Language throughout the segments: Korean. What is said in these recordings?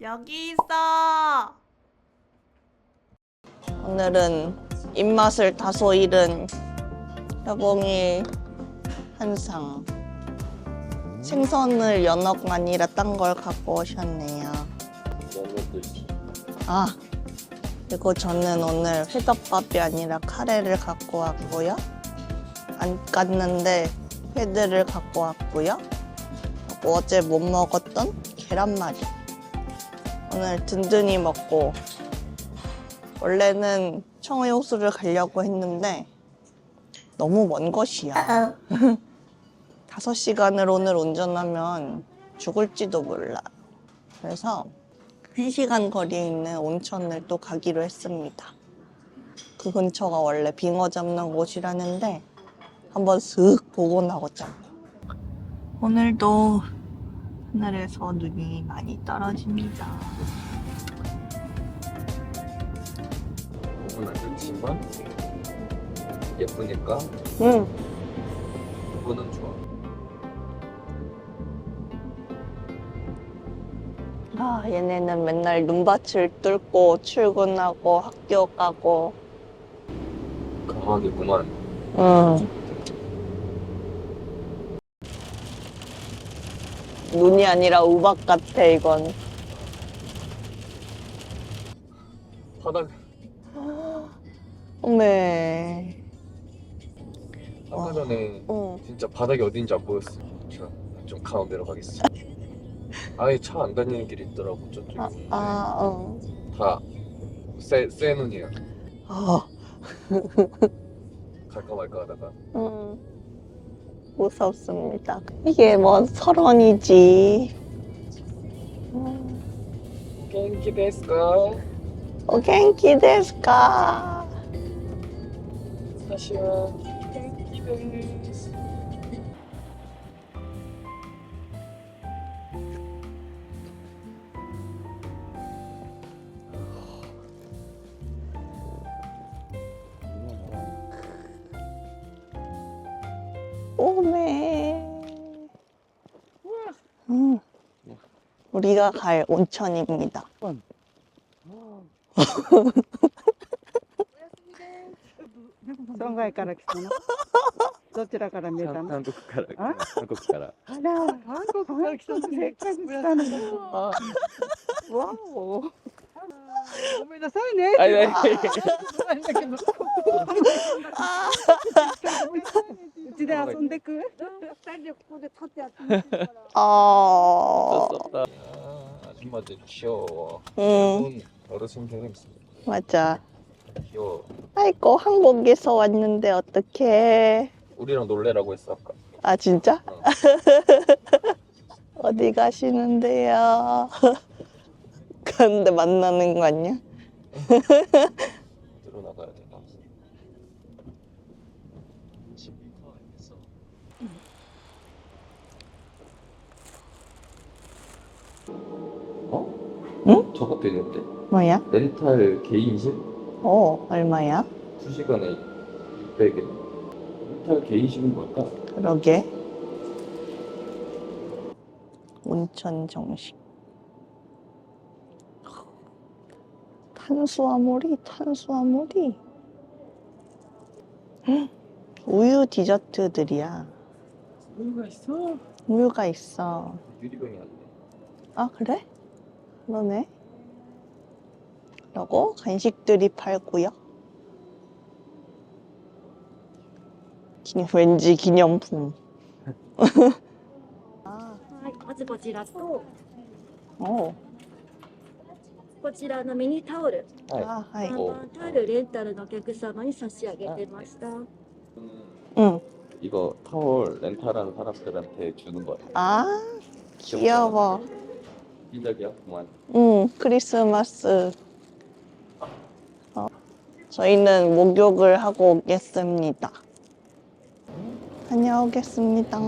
여기 있어. 오늘은 입맛을 다소 잃은 여봉이 한상 생선을 연어가 아니라 딴 걸 갖고 오셨네요. 아 그리고 저는 오늘 회덮밥이 아니라 카레를 갖고 왔고요. 안 깠는데 회들을 갖고 왔고요. 어제 못 먹었던 계란말이. 오늘 든든히 먹고 원래는 청해호수를 가려고 했는데 너무 먼 것이야. 다섯 시간을 오늘 운전하면 죽을지도 몰라. 그래서 한 시간 거리에 있는 온천을 또 가기로 했습니다. 그 근처가 원래 빙어 잡는 곳이라는데 한번 슥 보고 나오자. 오늘도 하늘에서 눈이 많이 떨어집니다. 부분 안 좋지만 예쁘니까 응. 부분은 좋아. 아, 얘네는 맨날 눈밭을 뚫고 출근하고 학교 가고. 강하게구만. 응. 눈이 아니라 우박 같아, 이건. 바닥 어메. 아까 전에 응. 진짜 바닥이 어딘지 안 보였어. 저좀 가운데로 가겠어. 아예 차 안 다니는 길이 있더라고 저쪽에. 아, 아, 응. 다쎄쎄 눈이야. 아, 갈까 말까 하다가 응. 무섭습니다. 이게 뭔 설원이지. 음. 갱키 데스까? 오, 겐키 데스까? 사시와 갱키 데스. 우리가 갈 온천입니다. 損害から来たのどちらから見えたの 한국 가라. 어? 한국 가라. あら、韓国から来たのせっかく来たのに。わお。ごめんなさいね。 아니 아니. ごめんだけど。うちで遊んでく。二人でここで立ってやってみてるから。 어, 없다. 아줌마들 귀여워. 응, 어르신 재밌습니다. 맞아. 귀여워. 아이고, 한국에서 왔는데 어떡해. 우리랑 놀래라고 했어 아까. 아, 진짜? 어. 어디 가시는데요? 근데 만나는 거 아니야? 들어 나가야 돼. 응? 저것도 있는데? 뭐야? 렌탈 개인실? 어, 얼마야? 2시간에 600엔. 렌탈 개인실은 뭘까? 그러게. 온천 정식. 탄수화물이, 탄수화물이. 헉, 우유 디저트들이야. 우유가 있어. 우유가 있어. 유리병이 안 돼. 아, 그래? 그러네. 그리고 간식들이 팔고요. 기- 왠지 기념품. 아, はい、まずこちらと、 어. こちらのミニタオル、 아, 아, 하이. 看板タオルレンタルのお客様に差し上げてました。 응. 이거 타월 렌탈하는 사람들한테 주는 거야. 아, 귀여워. 시작이야, 그만. 응, 크리스마스. 어, 저희는 목욕을 하고 오겠습니다. 다녀오겠습니다.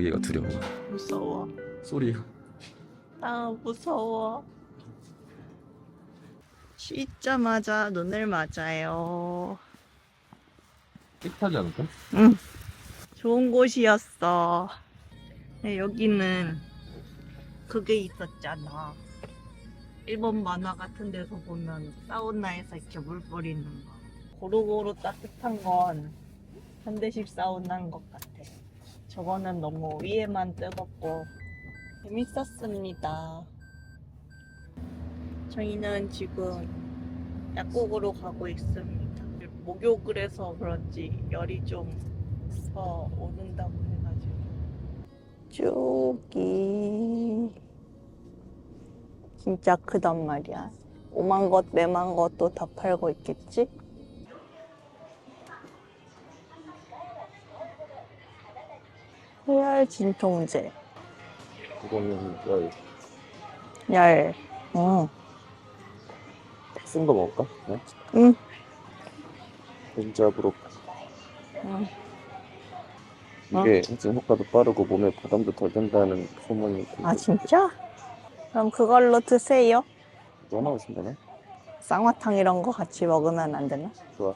나가기가 두려워. 무서워. 소리가. 아 무서워. 씻자마자 눈을 맞아요. 깨끗하지 않을까? 응. 좋은 곳이었어. 네, 여기는 그게 있었잖아. 일본 만화 같은 데서 보면 사우나에서 이렇게 물 뿌리는 거. 고루고루 따뜻한 건한 대씩 사우나인 것 같아. 저거는 너무 위에만 뜨겁고 재밌었습니다. 저희는 지금 약국으로 가고 있습니다. 목욕을 해서 그런지 열이 좀 더 오른다고 해가지고. 쭉이 진짜 크단 말이야. 오만 것, 네만 것도 다 팔고 있겠지? 해열 진통제. 이거는 열. 열. 응. 쓴거 먹을까? 네? 응. 벤자브로. 응. 이게 진짜 효과도 빠르고 몸에 부담도 덜 된다는 소문이 아, 진짜? 그럼 그걸로 드세요. 뭐 되나? 쌍화탕 이런 거 같이 먹으면 안 되나? 좋아.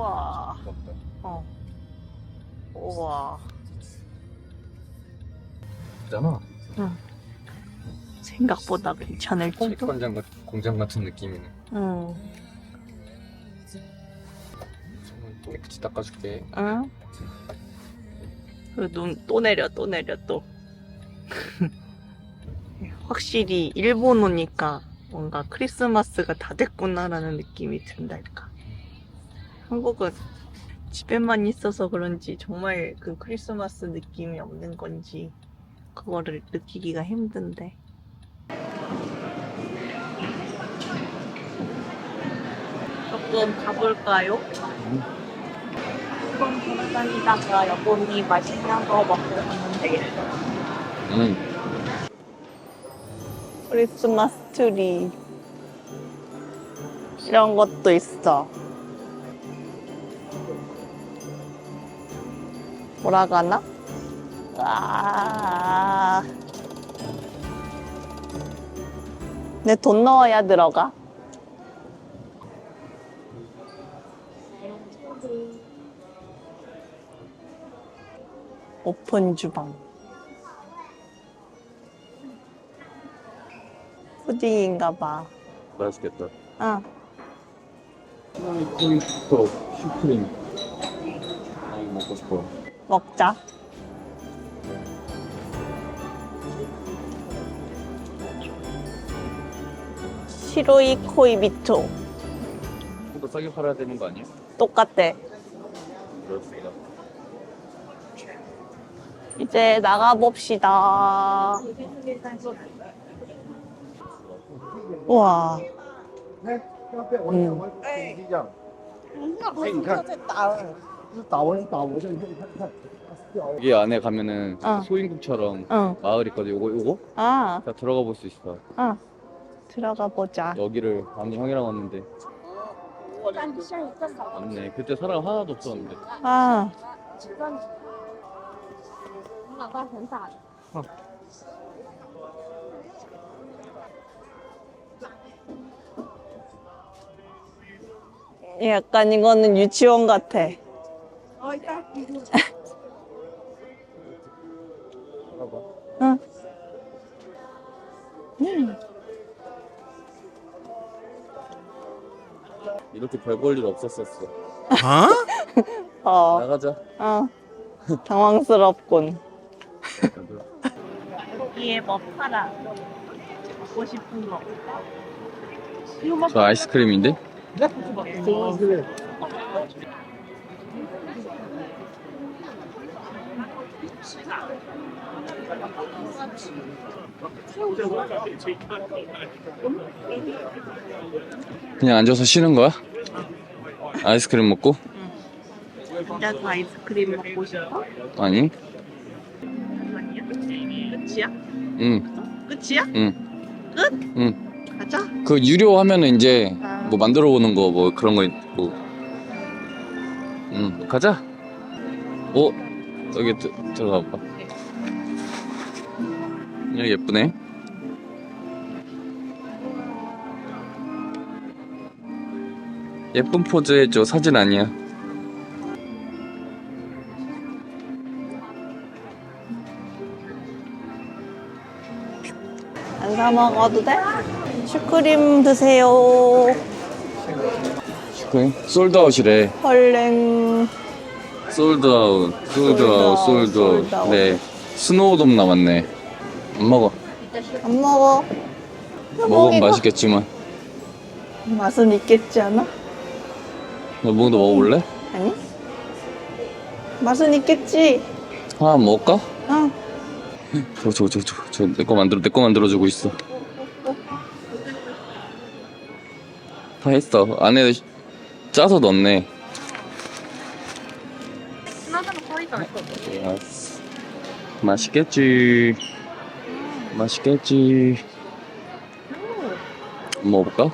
우와, 맞다. 어. 우와. 있잖아. 생각보다 괜찮을 정도? 공장 같 공장 같은 느낌이네. 응. 깨끗이 닦아줄게. 응? 눈또 내려, 또 내려, 또. 확실히 일본 오니까 뭔가 크리스마스가 다 됐구나라는 느낌이 든달까. 한국은 집에만 있어서 그런지 정말 그 크리스마스 느낌이 없는 건지 그거를 느끼기가 힘든데. 조금 가볼까요? 일본 돌아다니다가 여보니 맛있는 거 먹고 가면 되겠어. 응. 크리스마스 트리 이런 것도 있어. 돌아가나? 아. 내돈 넣어야 들어가. 오픈 주방. 푸딩인가 봐. 맛있겠다. 아, 토이스터 슈크림. 먹자. 시로이 코이비토 좀더 싸게 팔아야 되는 거 아니야? 똑같대. 그렇습니다. 이제 나가봅시다. 여기 안에 가면은 어. 소인국처럼 어. 마을 있거든. 요거 요거 아, 자 들어가 볼 수 있어. 어. 들어가 보자. 여기를 방금 형이랑 왔는데 맞네. 그때 사람 하나도 없었는데. 아, 어. 약간 이거는 유치원 같아. 응. 음. 이렇게 별 볼 일 없었었어. 어, 나가자. 어. 당황스럽군. 여기에 뭐 팔아? 먹고 싶은 거. 저 아이스크림인데? 그냥 앉아서 쉬는 거야? 아이스크림 먹고? 혼자서 아이스크림 먹고 싶어? 아니? 끝이야? 응, 끝이야? 응. 끝? 응. 가자. 그 유료 하면은 이제 뭐 만들어 보는 거 뭐 그런 거 있고. 응, 가자. 오, 여기 드, 들어가 봐. 여기 예쁘네. 예쁜 포즈 해줘. 사진 아니야. 안 사 먹어도 돼? 슈크림 드세요. 그래? 솔드아웃이래. 헐랭. 솔드아웃, 솔드아웃, 솔드아웃, 솔드아웃. 솔드아웃. 네. 스노우돔 남았네. 안 먹어. 안 먹어. 먹으면. 맛있겠지만. 맛은 있겠지 않아? 너 몽도 먹어볼래? 아니? 맛은 있겠지. 하나 먹을까? 응. 저, 저, 저, 저, 저, 내거 만들어, 내 거 만들어주고 있어. 다 했어. 안에 짜서 넣네. 알았어. 맛있겠지. 맛있겠지. 먹어볼까?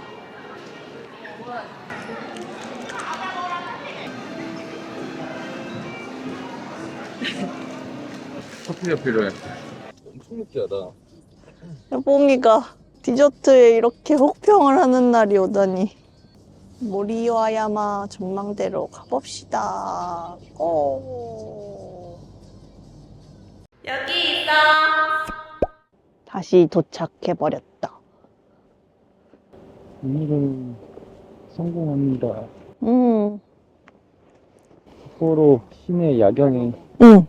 커피가 필요해. 엄청 느끼하다. 뽕이가 디저트에 이렇게 혹평을 하는 날이 오다니. 모리와야마 전망대로 가봅시다. 고. 여기 있어. 다시 도착해버렸다. 오늘은 성공합니다. 음, 삿포로 시내 야경이 응.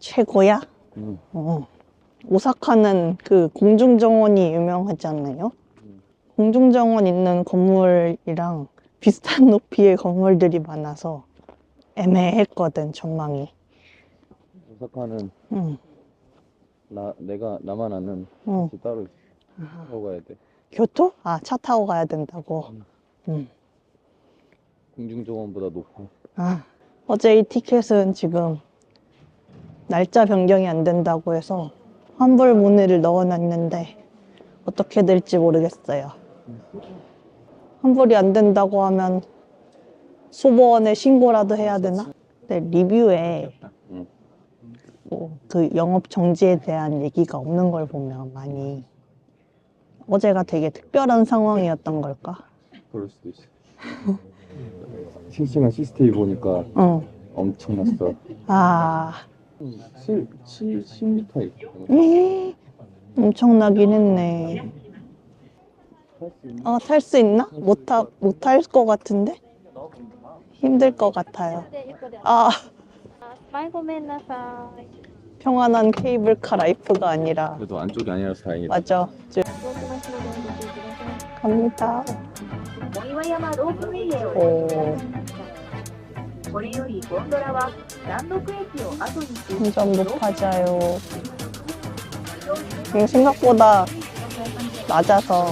최고야? 음. 어. 오사카는 그 공중정원이 유명하잖아요. 공중정원 있는 건물이랑 비슷한 높이의 건물들이 많아서 애매했거든, 전망이. 오사카는 응, 나 내가 나만 아는 응. 따로. 타고 가야 돼. 교토? 아, 차 타고 가야 된다고. 응. 공중정원보다 높아. 아, 어제 이 티켓은 지금 날짜 변경이 안 된다고 해서 환불 문의를 넣어놨는데 어떻게 될지 모르겠어요. 환불이 안 된다고 하면 소보원에 신고라도 해야 되나? 근데 리뷰에 있고 그 영업 정지에 대한 얘기가 없는 걸 보면 많이 어제가 되게 특별한 상황이었던 걸까? 그럴 수도 있어. 실시간 CCTV 보니까 어. 엄청났어. 아. 7, 7, 10m 엄청나긴 했네. 어, 탈 수 있나? 못탈 것 같은데? 힘들 것 같아요. 아. 아, 前ごめんなさい。 평안한 케이블카 라이프가 아니라. 그래도 안쪽이 아니라서 다행이다. 맞아. 저- 動きますのでご注意ください。 갑니다. 森和山ロープウェイへお 오, これよりゴンドラは南麓駅を後にし 점점 높아져요. 이거 생각보다 낮아서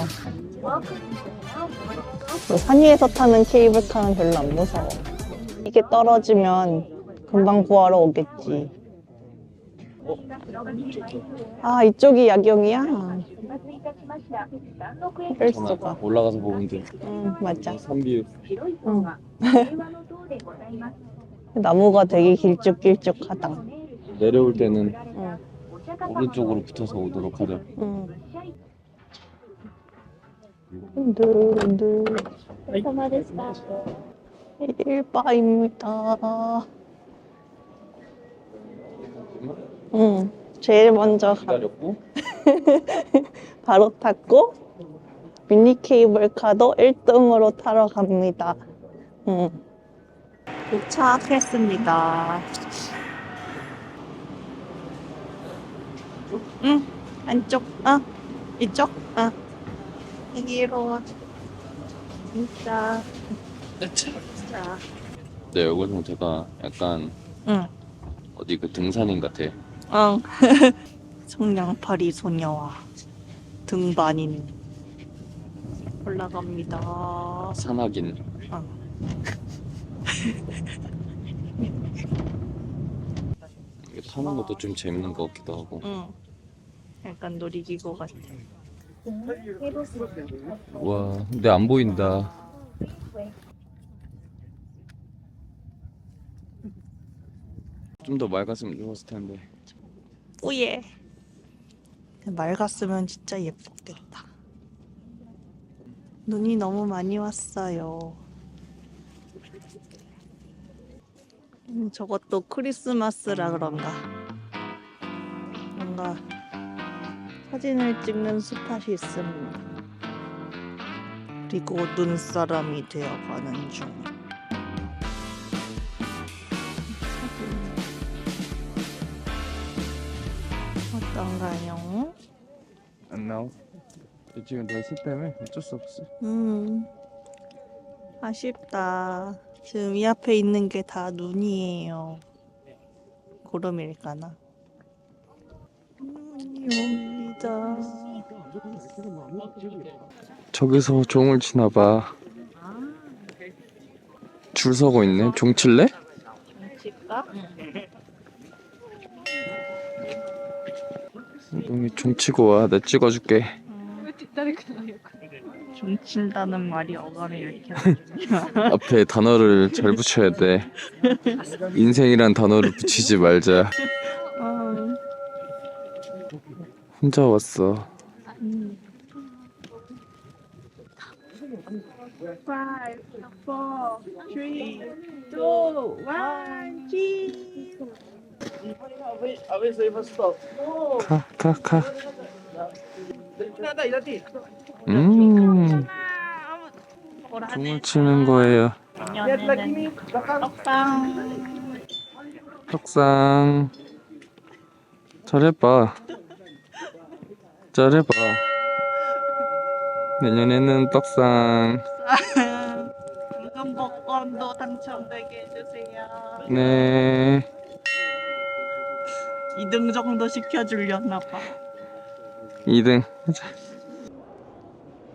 그 산 위에서 타는 케이블카는 별로 안 무서워. 이게 떨어지면 금방 구하러 오겠지. 아 이쪽이 야경이야? 이럴 수가. 올라가서 보는데. 응 맞아. 아, 산비. 응. 나무가 되게 길쭉길쭉하다. 내려올 때는 응. 오른쪽으로 붙어서 오도록 하자. 응. 흔들흔들. 1바입니다. 응. 제일 먼저 가. 기다렸고 바로 탔고 미니 케이블카도 1등으로 타러 갑니다. 응. 도착했습니다. 응. 안쪽. 아. 이쪽. 아. 여기로. 진짜. 진짜. 네, 네 여기 상태가 약간 응. 어디 그 등산인 같아. 응. 성냥팔이 소녀와 등반인 올라갑니다. 산악인. 어. 이게 타는 것도 좀 재밌는 것 같기도 하고. 응. 약간 놀이기구 같아. 와, 근데 안 보인다. 좀 더 맑았으면 좋았을 텐데. 뿌예. 맑았으면 진짜 예뻤겠다. 눈이 너무 많이 왔어요. 음, 저것도 크리스마스라 그런가. 뭔가 사진을 찍는 스팟이 있습니다. 그리고 눈사람이 되어가는 중. 어떤가요? 안 나와. 지금 날씨 때문에 어쩔 수 없어. 음, 아쉽다. 지금 이 앞에 있는 게 다 눈이에요. 구름일까나? 눈이 옵니다. 저기서 종을 치나 봐. 줄 서고 있네. 종 칠래? 칠까? 여기 종 치고 와. 내가 찍어줄게. 좀 친다는 말이 어감이 이렇게 앞에 단어를 잘 붙여야 돼. 인생이란 단어를 붙이지 말자. 어, 혼자 왔어. Five, four, three, two, one, cheese. 가, 가, 가. 음, 종을 치는 거예요. 떡상 떡상. 잘해봐. 잘해봐. 내년에는 떡상. 이건 복권도 당첨되게 해주세요. 네. 2등 정도 시켜주려나 봐. 2등.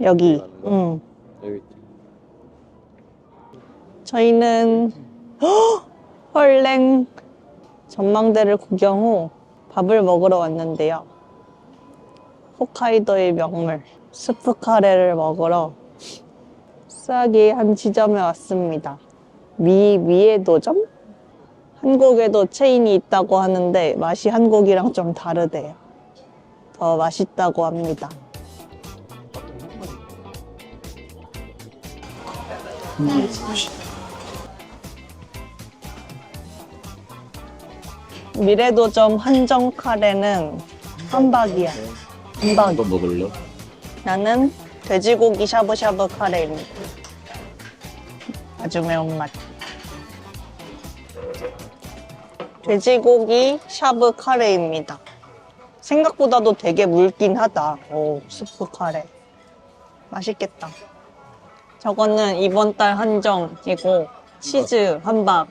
여기. 응. 여기. 저희는 헉! 헐랭 전망대를 구경 후 밥을 먹으러 왔는데요. 홋카이도의 명물 스프 카레를 먹으러 싸게 한 지점에 왔습니다. 미 미에도점? 한국에도 체인이 있다고 하는데 맛이 한국이랑 좀 다르대요. 더 맛있다고 합니다. 미래도점 한정 카레는 한박이야. 한박. 한번 먹을래? 나는 돼지고기 샤브샤브 카레입니다. 아주 매운맛. 돼지고기 샤브 카레입니다. 생각보다도 되게 묽긴 하다. 오, 스프 카레. 맛있겠다. 저거는 이번 달 한정이고 치즈 한박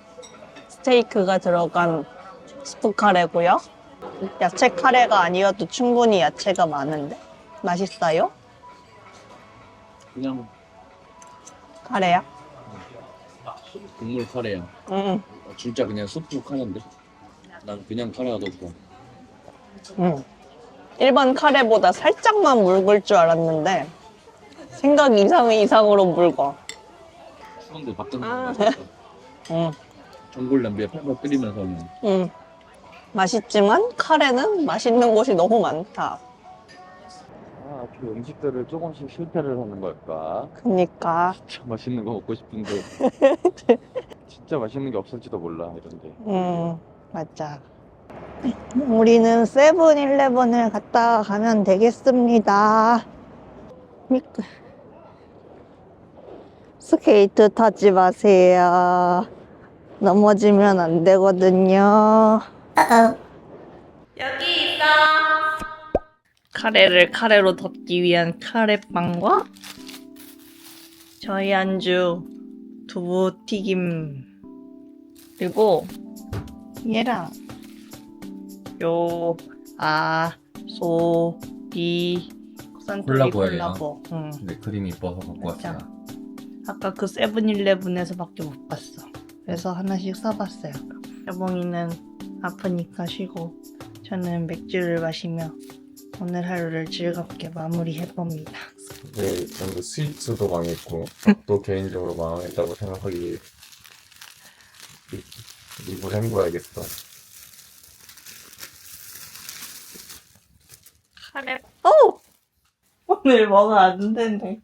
스테이크가 들어간 스프 카레고요. 야채 카레가 아니어도 충분히 야채가 많은데 맛있어요? 그냥 카레야? 국물 카레야. 응, 진짜 그냥 수프 카레인데. 난 그냥 카레가 더 좋아. 응. 일반 카레보다 살짝만 묽을 줄 알았는데 생각 이상 이상으로 묽어. 추운데 밥도 아. 먹어. 응, 전골 냄비에 팔팔 끓이면서는 응. 맛있지만 카레는 맛있는 곳이 너무 많다. 아, 그 음식들을 조금씩 실패를 하는 걸까? 그니까, 진짜 맛있는 거 먹고 싶은데 진짜 맛있는 게 없을지도 몰라 이런데. 응, 맞아. 우리는 세븐일레븐을 갔다 가면 되겠습니다. 미끄. 스케이트 타지 마세요. 넘어지면 안 되거든요. 여기 있어. 카레를 카레로 덮기 위한 카레빵과 저희 안주 두부 튀김 그리고 얘랑 요, 아, 소, 비, 산토리 콜라보예요. 콜라보. 응. 근데 그림이 이뻐서 갖고 맞아. 왔어요. 아까 그 세븐일레븐에서밖에 못 봤어. 그래서 하나씩 써봤어요. 여봉이는 아프니까 쉬고 저는 맥주를 마시며 오늘 하루를 즐겁게 마무리해봅니다. 네, 전부 스위츠도 망했고 또 개인적으로 망했다고 생각하기 입을 헹궈야겠어. 카레 오! 오늘 뭐가 안 되네.